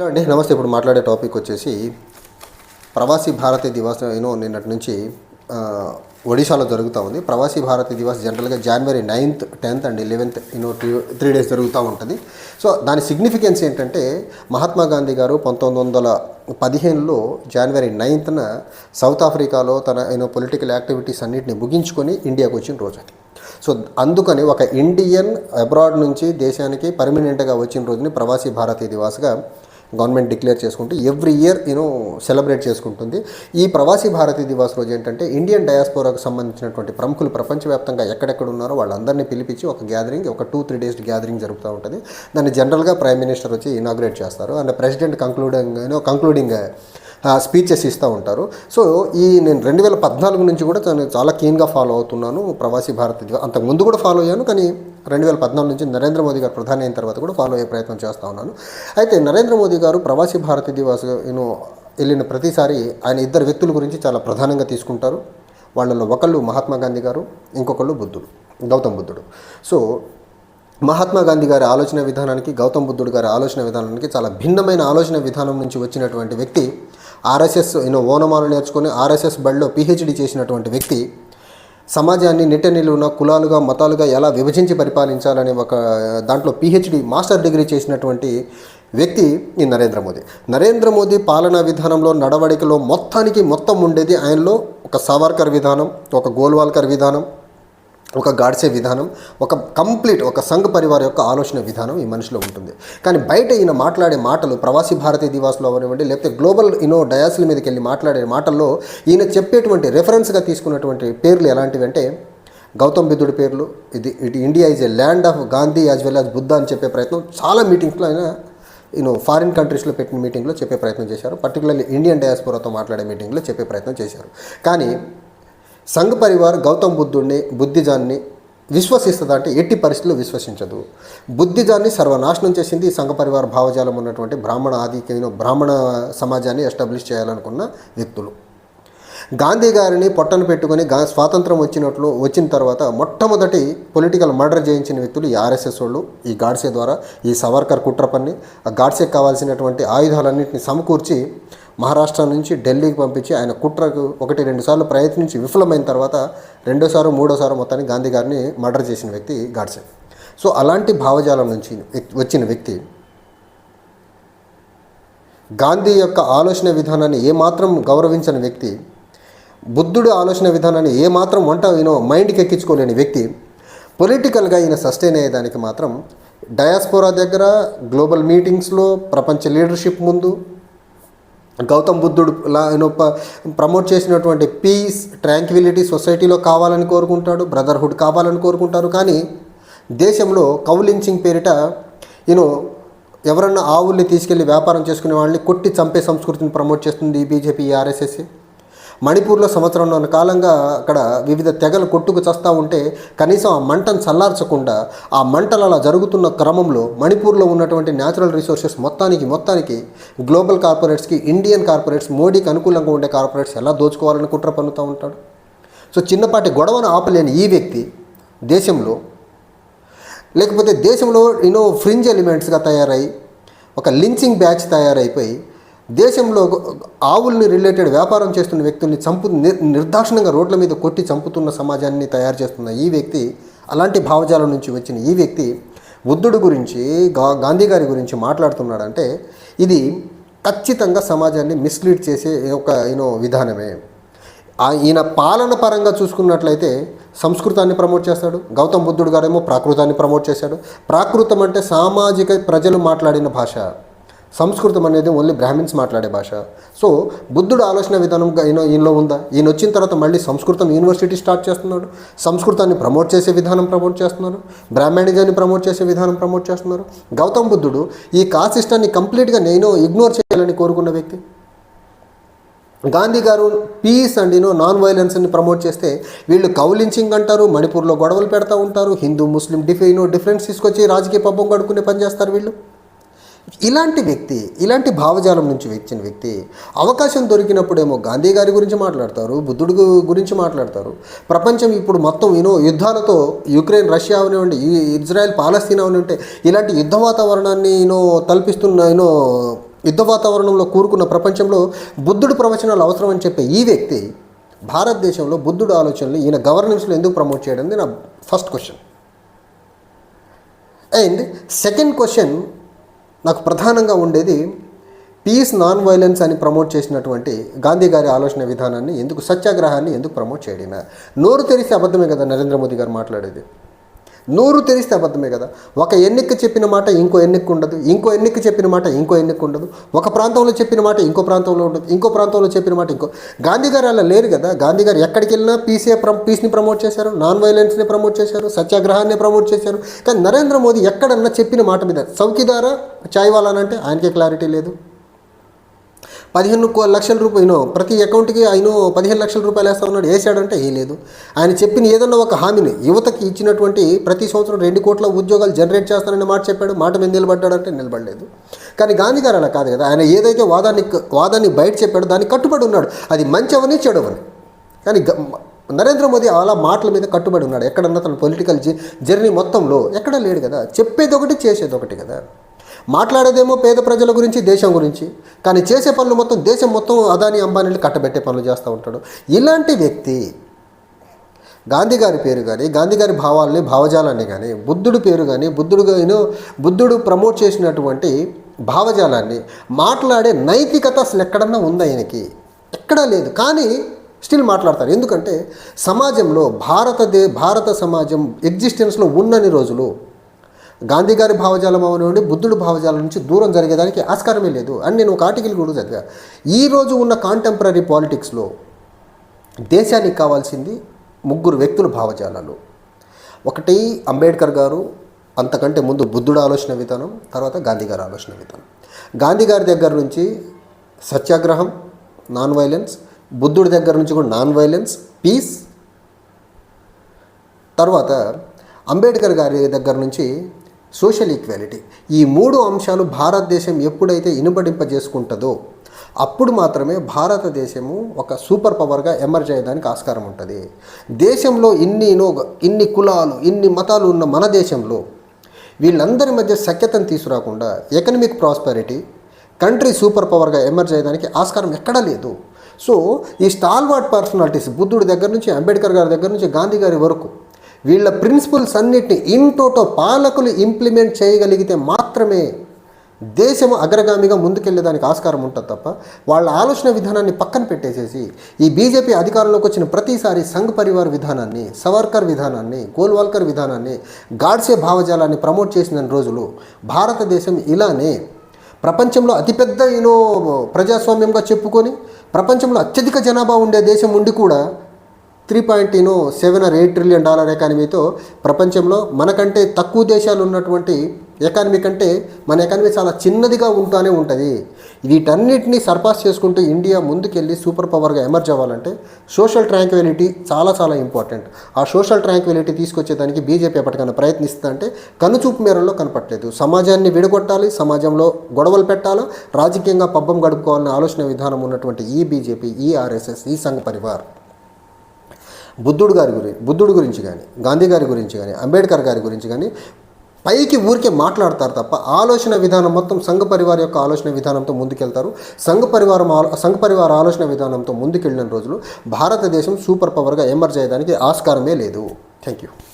Hello అండి నమస్తే. ఇప్పుడు మాట్లాడే టాపిక్ వచ్చేసి ప్రవాసీ భారతీయ దివాస్ యూనో నిన్నటి నుంచి ఒడిశాలో జరుగుతూ ఉంది. ప్రవాసీ భారతీయ దివాస్ జనరల్గా జనవరి ninth tenth and eleventh you know three days జరుగుతూ ఉంటుంది. సో దాని సిగ్నిఫికెన్స్ ఏంటంటే మహాత్మా గాంధీ గారు పంతొమ్మిది వందల పదిహేనులో జనవరి నైన్త్న సౌత్ ఆఫ్రికాలో తన యూనో పొలిటికల్ యాక్టివిటీస్ అన్నింటిని ముగించుకొని ఇండియాకు వచ్చిన రోజు. అది సో అందుకని ఒక ఇండియన్ అబ్రాడ్ నుంచి దేశానికి పర్మనెంట్గా వచ్చిన రోజుని ప్రవాసీ భారతీయ దివాస్గా గవర్నమెంట్ డిక్లేర్ చేసుకుంటూ every year you know celebrate చేసుకుంటుంది. ఈ ప్రవాసీ భారతీయ దివాస్ రోజు ఏంటంటే ఇండియన్ డయాస్పోరాకు సంబంధించినటువంటి ప్రముఖులు ప్రపంచవ్యాప్తంగా ఎక్కడెక్కడ ఉన్నారో వాళ్ళందరినీ పిలిపించి ఒక గ్యాదరింగ్ ఒక టూ త్రీ డేస్ గ్యాదరింగ్ జరుగుతూ ఉంటుంది. దాన్ని జనరల్గా ప్రైమ్ మినిస్టర్ వచ్చి ఇనాగ్రేట్ చేస్తారు. And president concluding concluding speeches ఇస్తూ ఉంటారు. సో ఈ నేను రెండు వేల పద్నాలుగు నుంచి కూడా తను చాలా కీన్గా ఫాలో అవుతున్నాను ప్రవాసీ భారత అంతకుముందు అంతకు ముందు కూడా ఫాలో అయ్యాను కానీ రెండు వేల పద్నాలుగు నుంచి నరేంద్ర మోదీ గారు ప్రధాని అయిన తర్వాత కూడా ఫాలో అయ్యే ప్రయత్నం చేస్తూ ఉన్నాను. అయితే నరేంద్ర మోదీ గారు ప్రవాసీ భారతీ దివాస్ నేను వెళ్ళిన ప్రతిసారి ఆయన ఇద్దరు వ్యక్తుల గురించి చాలా ప్రధానంగా తీసుకుంటారు. వాళ్ళలో ఒకళ్ళు మహాత్మా గాంధీ గారు ఇంకొకళ్ళు బుద్ధుడు గౌతమ్ బుద్ధుడు. సో మహాత్మా గాంధీ గారి ఆలోచన విధానానికి గౌతమ్ బుద్ధుడు గారి ఆలోచన విధానానికి చాలా భిన్నమైన ఆలోచన విధానం నుంచి వచ్చినటువంటి వ్యక్తి ఆర్ఎస్ఎస్ ఈయన ఓనమాలు నేర్చుకొని ఆర్ఎస్ఎస్ బడిలో పిహెచ్డి చేసినటువంటి వ్యక్తి సమాజాన్ని నిట్ట నిలువున కులాలుగా మతాలుగా ఎలా విభజించి పరిపాలించాలనే ఒక దాంట్లో పిహెచ్డి మాస్టర్ డిగ్రీ చేసినటువంటి వ్యక్తి ఈ నరేంద్ర మోదీ. నరేంద్ర మోదీ పాలనా విధానంలో నడవడికలో మొత్తానికి మొత్తం ఉండేది ఆయనలో ఒక సావర్కర్ విధానం ఒక గోల్వాల్కర్ విధానం ఒక గాడ్సే విధానం ఒక కంప్లీట్ ఒక సంఘ పరివార యొక్క ఆలోచన విధానం ఈ మనిషిలో ఉంటుంది. కానీ బయట ఈయన మాట్లాడే మాటలు ప్రవాసీ భారతీయ దివాసులో అవనివ్వండి లేకపోతే గ్లోబల్ ఇనో డయాస్ల మీదకి వెళ్ళి మాట్లాడే మాటల్లో ఈయన చెప్పేటువంటి రెఫరెన్స్గా తీసుకున్నటువంటి పేర్లు ఎలాంటివి అంటే గౌతమ్ బుద్ధుడి పేర్లు ఇది it India is a land of Gandhi as well as Buddha అని చెప్పే ప్రయత్నం చాలా మీటింగ్స్లో ఆయన యూనో ఫారిన్ కంట్రీస్లో పెట్టిన మీటింగ్లో చెప్పే ప్రయత్నం చేశారు. పర్టికులర్లీ ఇండియన్ డయాస్పోరాతో మాట్లాడే మీటింగ్లో చెప్పే ప్రయత్నం చేశారు. కానీ సంఘ్ పరివార్ గౌతమ్ బుద్ధుడిని బుద్ధిజాన్ని విశ్వసిస్తుందా అంటే ఎట్టి పరిస్థితుల్లో విశ్వసించదు. బుద్ధిజాన్ని సర్వనాశనం చేసింది ఈ సంఘ పరివార భావజాలం ఉన్నటువంటి బ్రాహ్మణ ఆధిక్యమైన బ్రాహ్మణ సమాజాన్ని ఎస్టాబ్లిష్ చేయాలనుకున్న వ్యక్తులు. గాంధీ గారిని పొట్టను పెట్టుకొని గా స్వాతంత్రం వచ్చినట్లు వచ్చిన తర్వాత మొట్టమొదటి పొలిటికల్ మర్డర్ చేయించిన వ్యక్తులు ఈ ఆర్ఎస్ఎస్ వాళ్ళు ఈ గాడ్సే ద్వారా ఈ సవర్కర్ కుట్ర పన్ని ఆ గాడ్సేకి కావాల్సినటువంటి ఆయుధాలన్నింటినీ సమకూర్చి మహారాష్ట్ర నుంచి ఢిల్లీకి పంపించి ఆయన కుట్రకు ఒకటి రెండు సార్లు ప్రయత్నించి విఫలమైన తర్వాత రెండోసారి మూడోసారి మొత్తాన్ని గాంధీ గారిని మర్డర్ చేసిన వ్యక్తి గాడ్సే. సో అలాంటి భావజాలం నుంచి వచ్చిన వ్యక్తి గాంధీ యొక్క ఆలోచన విధానాన్ని ఏమాత్రం గౌరవించని వ్యక్తి బుద్ధుడు ఆలోచన విధానాన్ని ఏమాత్రం వంట ఈయన మైండ్కి ఎక్కించుకోలేని వ్యక్తి పొలిటికల్గా ఈయన సస్టైన్ అయ్యేదానికి మాత్రం డయాస్పోరా దగ్గర గ్లోబల్ మీటింగ్స్లో ప్రపంచ లీడర్షిప్ ముందు గౌతమ్ బుద్ధుడు ప్రమోట్ చేసినటువంటి పీస్ ట్రాంక్విలిటీ సొసైటీలో కావాలని కోరుకుంటాడు బ్రదర్హుడ్ కావాలని కోరుకుంటారు. కానీ దేశంలో కౌలించింగ్ పేరిట ఈయన ఎవరన్నా ఆవుల్ని తీసుకెళ్ళి వ్యాపారం చేసుకునే వాళ్ళని కొట్టి చంపే సంస్కృతిని ప్రమోట్ చేస్తుంది ఈ బీజేపీ ఆర్ఎస్ఎస్ మణిపూర్లో సంవత్సరంలో కాలంగా అక్కడ వివిధ తెగలు కొట్టుకు చస్తూ ఉంటే కనీసం ఆ మంటను చల్లార్చకుండా ఆ మంటలు అలా జరుగుతున్న క్రమంలో మణిపూర్లో ఉన్నటువంటి న్యాచురల్ రిసోర్సెస్ మొత్తానికి మొత్తానికి గ్లోబల్ కార్పొరేట్స్కి ఇండియన్ కార్పొరేట్స్ మోడీకి అనుకూలంగా ఉండే కార్పొరేట్స్ ఎలా దోచుకోవాలని కుట్ర పన్నుతూ ఉంటాడు? సో చిన్నపాటి గొడవను ఆపలేని ఈ వ్యక్తి దేశంలో లేకపోతే దేశంలో యూనో ఫ్రింజ్ ఎలిమెంట్స్గా తయారై ఒక లించింగ్ బ్యాచ్ తయారైపోయి దేశంలో ఆవుల్ని రిలేటెడ్ వ్యాపారం చేస్తున్న వ్యక్తుల్ని చంపు నిర్దాక్షిణంగా రోడ్ల మీద కొట్టి చంపుతున్న సమాజాన్ని తయారు చేస్తున్న ఈ వ్యక్తి అలాంటి భావజాలం నుంచి వచ్చిన ఈ వ్యక్తి బుద్ధుడు గురించి గా గాంధీ గారి గురించి మాట్లాడుతున్నాడంటే ఇది ఖచ్చితంగా సమాజాన్ని మిస్లీడ్ చేసే ఒక యూనో విధానమే. ఆ ఈయన పాలన పరంగా చూసుకున్నట్లయితే సంస్కృతాన్ని ప్రమోట్ చేస్తాడు. గౌతమ్ బుద్ధుడు గారేమో ప్రాకృతాన్ని ప్రమోట్ చేశాడు. ప్రాకృతం అంటే సామాజిక ప్రజలు మాట్లాడిన భాష. సంస్కృతం అనేది ఓన్లీ బ్రాహ్మిన్స్ మాట్లాడే భాష. సో బుద్ధుడు ఆలోచన విధానం ఈయన ఈయనలో ఉందా? ఈయన వచ్చిన తర్వాత మళ్ళీ సంస్కృతం యూనివర్సిటీ స్టార్ట్ చేస్తున్నాడు. సంస్కృతాన్ని ప్రమోట్ చేసే విధానం ప్రమోట్ చేస్తున్నారు బ్రాహ్మణిజాన్ని ప్రమోట్ చేసే విధానం ప్రమోట్ చేస్తున్నారు గౌతమ్ బుద్ధుడు ఈ కాస్ట్ సిస్టాన్ని కంప్లీట్గా నేను ఇగ్నోర్ చేయాలని కోరుకున్న వ్యక్తి. గాంధీ గారు peace and you know non వైలెన్స్ని promote చేస్తే వీళ్ళు కౌలించింగ్ అంటారు మణిపూర్లో గొడవలు పెడతా ఉంటారు Hindu Muslim diff you know difference తీసుకొచ్చి రాజకీయ పబ్బం కడుక్కునే పని చేస్తారు వీళ్ళు. ఇలాంటి వ్యక్తి ఇలాంటి భావజాలం నుంచి వచ్చిన వ్యక్తి అవకాశం దొరికినప్పుడేమో గాంధీ గారి గురించి మాట్లాడతారు బుద్ధుడు గురించి మాట్లాడతారు. ప్రపంచం ఇప్పుడు మొత్తం యూనో యుద్ధాలతో యుక్రెయిన్ రష్యా అవనివ్వండి ఈ ఇజ్రాయెల్ పాలస్తీనా అవనివ్వండి ఇలాంటి యుద్ధ వాతావరణాన్ని యూనో తల్పిస్తున్న యూనో యుద్ధ వాతావరణంలో కూరుకున్న ప్రపంచంలో బుద్ధుడు ప్రవచనాలు అవసరం అని చెప్పే ఈ వ్యక్తి భారతదేశంలో బుద్ధుడు ఆలోచనలు ఈయన గవర్నెన్స్లో ఎందుకు ప్రమోట్ చేయడం నా first question. And second question నాకు ప్రధానంగా ఉండేది పీస్ నాన్ వైలెన్స్ అని ప్రమోట్ చేసినటువంటి గాంధీ గారి ఆలోచన విధానాన్ని ఎందుకు సత్యాగ్రహాన్ని ఎందుకు ప్రమోట్ చేయడినా నోరు తెరిస్తే అబద్ధమే కదా నరేంద్ర మోదీ గారు మాట్లాడేది. నూరు తెరిస్తే అబద్ధమే కదా. ఒక ఎన్నిక చెప్పిన మాట ఇంకో ఎన్నిక ఉండదు. ఇంకో ఎన్నిక చెప్పిన మాట ఇంకో ఎన్నిక ఉండదు. ఒక ప్రాంతంలో చెప్పిన మాట ఇంకో ప్రాంతంలో ఉండదు. ఇంకో ప్రాంతంలో చెప్పిన మాట ఇంకో. గాంధీ గారు అలా లేరు కదా. గాంధీ గారు ఎక్కడికి వెళ్ళినా పీసే ప్ర పీస్ని ప్రమోట్ చేశారు. నాన్ వైలెన్స్ని ప్రమోట్ చేశారు. సత్యాగ్రహాన్ని ప్రమోట్ చేశారు. కానీ నరేంద్ర మోదీ ఎక్కడన్నా చెప్పిన మాట మీద చౌకీదారా చాయ్ అంటే ఆయనకే క్లారిటీ లేదు. పదిహేను కో- లక్షల రూపాయలు ప్రతి అకౌంట్కి ఆయన పదిహేను లక్షల రూపాయలు వేస్తా ఉన్నాడు. వేసాడంటే వేయలేదు లేదు. ఆయన చెప్పిన ఏదన్నా ఒక హామీని యువతకి ఇచ్చినటువంటి ప్రతి సంవత్సరం రెండు కోట్ల ఉద్యోగాలు జనరేట్ చేస్తానని మాట చెప్పాడు. మాట మీద నిలబడ్డాడంటే నిలబడలేదు. కానీ గాంధీ గారు అలా కాదు కదా. ఆయన ఏదైతే వాదాన్ని వాదాన్ని బయట చెప్పాడో దానికి కట్టుబడి ఉన్నాడు. అది మంచి అవని చెడు కానీ నరేంద్ర మోదీ అలా మాటల మీద కట్టుబడి ఉన్నాడు. ఎక్కడన్నా తన పొలిటికల్ జర్నీ మొత్తంలో ఎక్కడా లేడు కదా. చెప్పేది ఒకటి చేసేది ఒకటి కదా. మాట్లాడేదేమో పేద ప్రజల గురించి దేశం గురించి. కానీ చేసే పనులు మొత్తం దేశం మొత్తం అదాని అంబానీలు కట్టబెట్టే పనులు చేస్తూ ఉంటాడు. ఇలాంటి వ్యక్తి గాంధీ గారి పేరు కానీ గాంధీ గారి భావాలని భావజాలాన్ని కానీ బుద్ధుడు పేరు కానీ బుద్ధుడు గాను బుద్ధుడు ప్రమోట్ చేసినటువంటి భావజాలాన్ని మాట్లాడే నైతికత అసలు ఎక్కడన్నా ఉంది ఆయనకి ఎక్కడా లేదు. కానీ స్టిల్ మాట్లాడతారు. ఎందుకంటే సమాజంలో భారతదే భారత సమాజం ఎగ్జిస్టెన్స్లో ఉన్నన్ని రోజులు గాంధీ గారి భావజాలం అవనివ్వండి బుద్ధుడు భావజాలం నుంచి దూరం జరిగేదానికి ఆస్కారమే లేదు. అని నేను ఒక ఆర్టికల్ కూడా చదివా. ఈ రోజు ఉన్న కాంటెంపరీ పాలిటిక్స్లో దేశానికి కావాల్సింది ముగ్గురు వ్యక్తుల భావజాలాలు. ఒకటి అంబేద్కర్ గారు అంతకంటే ముందు బుద్ధుడు ఆలోచన విధానం తర్వాత గాంధీ గారి ఆలోచన విధానం. గాంధీ గారి దగ్గర నుంచి సత్యాగ్రహం నాన్ వైలెన్స్ బుద్ధుడి దగ్గర నుంచి కూడా నాన్ వైలెన్స్ పీస్ తర్వాత అంబేద్కర్ గారి దగ్గర నుంచి సోషల్ ఈక్వాలిటీ. ఈ మూడు అంశాలు భారతదేశం ఎప్పుడైతే ఇనుబడింపజేసుకుంటుందో అప్పుడు మాత్రమే భారతదేశము ఒక సూపర్ పవర్గా ఎమర్జ్ అయ్యేదానికి ఆస్కారం ఉంటుంది. దేశంలో ఇన్ని ఇన్ని కులాలు ఇన్ని మతాలు ఉన్న మన దేశంలో వీళ్ళందరి మధ్య సఖ్యతను తీసుకురాకుండా ఎకనమిక్ ప్రాస్పెరిటీ కంట్రీ సూపర్ పవర్గా ఎమర్జ్ అయ్యేదానికి ఆస్కారం ఎక్కడా లేదు. సో ఈ స్టాల్వార్డ్ పర్సనాలిటీస్ బుద్ధుడి దగ్గర నుంచి అంబేద్కర్ గారి దగ్గర నుంచి గాంధీ గారి వరకు వీళ్ళ ప్రిన్సిపల్స్ అన్నిటిని ఇంటోటో పాలకులు ఇంప్లిమెంట్ చేయగలిగితే మాత్రమే దేశం అగ్రగామిగా ముందుకెళ్ళేదానికి ఆస్కారం ఉంటుంది తప్ప వాళ్ళ ఆలోచన విధానాన్ని పక్కన పెట్టేసేసి ఈ బీజేపీ అధికారంలోకి వచ్చిన ప్రతిసారి సంఘ్ పరివార్ విధానాన్ని సవర్కర్ విధానాన్ని గోల్వాల్కర్ విధానాన్ని గాడ్సే భావజాలాన్ని ప్రమోట్ చేసిన రోజులు భారతదేశం ఇలానే ప్రపంచంలో అతిపెద్ద యూనో ప్రజాస్వామ్యంగా చెప్పుకొని ప్రపంచంలో అత్యధిక జనాభా ఉండే దేశం ఉండి కూడా three point you know seven or eight trillion dollar ఎకానమీతో ప్రపంచంలో మనకంటే తక్కువ దేశాలు ఉన్నటువంటి ఎకానమీ కంటే మన ఎకానమీ చాలా చిన్నదిగా ఉంటూనే ఉంటుంది. వీటన్నిటిని సర్పాస్ చేసుకుంటూ ఇండియా ముందుకెళ్ళి సూపర్ పవర్గా ఎమర్జ్ అవ్వాలంటే సోషల్ ట్రాంక్విలిటీ చాలా చాలా ఇంపార్టెంట్. ఆ సోషల్ ట్రాంక్విలిటీ తీసుకొచ్చేదానికి బీజేపీ ఎప్పటికైనా ప్రయత్నిస్తుందంటే కనుచూపు మేరలో కనపట్లేదు సమాజాన్ని విడగొట్టాలి సమాజంలో గొడవలు పెట్టాలి రాజకీయంగా పబ్బం గడుపుకోవాలనే ఆలోచన విధానం ఉన్నటువంటి ఈ బీజేపీ ఈ ఆర్ఎస్ఎస్ ఈ సంఘ్ పరివార్. బుద్ధుడు గారి గురించి బుద్ధుడు గురించి కానీ గాంధీ గారి గురించి కానీ అంబేద్కర్ గారి గురించి కానీ పైకి ఊరికే మాట్లాడతారు తప్ప ఆలోచన విధానం మొత్తం సంఘ పరివార యొక్క ఆలోచన విధానంతో ముందుకెళ్తారు. సంఘ పరివారం ఆలో- సంఘ పరివార ఆలోచన విధానంతో ముందుకెళ్ళిన రోజులు భారతదేశం సూపర్ పవర్గా ఎమర్జ్ అయ్యడానికి ఆస్కారమే లేదు. Thank you.